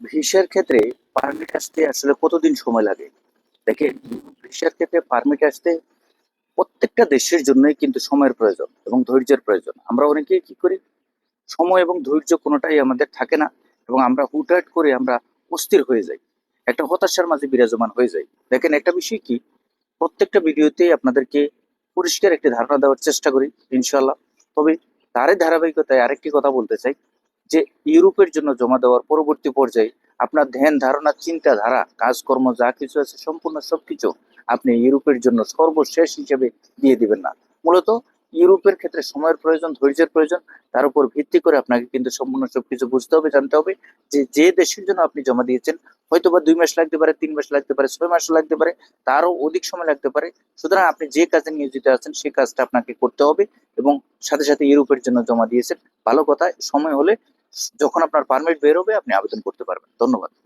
ভিসার ক্ষেত্রে পারমিট আসতে আসলে কতদিন সময় লাগে? দেখেন, ভিসার ক্ষেত্রে পারমিট আসতে প্রত্যেকটা দেশের জন্যই কিন্তু সময়ের প্রয়োজন এবং ধৈর্যের প্রয়োজন। আমরা অনেকেই কি করি? সময় এবং ধৈর্য কোনোটাই আমাদের থাকে না এবং আমরা হুটহাট করে আমরা অস্থির হয়ে যাই। একটা হতাশার মাঝে বিরাজমান হয়ে যাই। দেখেন, একটা বিষয় কি? প্রত্যেকটা ভিডিওতেই আপনাদেরকে পরিষ্কার একটি ধারণা দেওয়ার চেষ্টা করি ইনশাল্লাহ তবে তারই ধারাবাহিকতায় আরেকটি কথা বলতে চাই। যে ইউরোপের জন্য জমা দেওয়ার পরবর্তী পর্যায়ে আপনার ধ্যান, ধারণা, চিন্তাধারা, কাজকর্ম যা কিছু আছে সম্পূর্ণ সবকিছু আপনি ইউরোপের জন্য সর্বশেষ হিসেবে দিয়ে দিবেন না। মূলত ইউরোপের ক্ষেত্রে সময়ের প্রয়োজন, ধৈর্যের প্রয়োজন, তার উপর ভিত্তি করে আপনাকে কিন্তু সম্পূর্ণ সবকিছু বুঝতে হবে, জানতে হবে যে যে দেশের জন্য আপনি জমা দিয়েছেন হয়তো বা দুই মাস লাগতে পারে, তিন মাস লাগতে পারে, ছয় মাস লাগতে পারে, তারও অধিক সময় লাগতে পারে। সুতরাং আপনি যে কাজে নিয়োজিত আছেন সেই কাজটা আপনাকে করতে হবে এবং সাথে সাথে ইউরোপের জন্য জমা দিয়েছেন। ভালো কথা, সময় হলে যখন আপনার পারমিট বেরোবে আপনি আবেদন করতে পারবেন। ধন্যবাদ।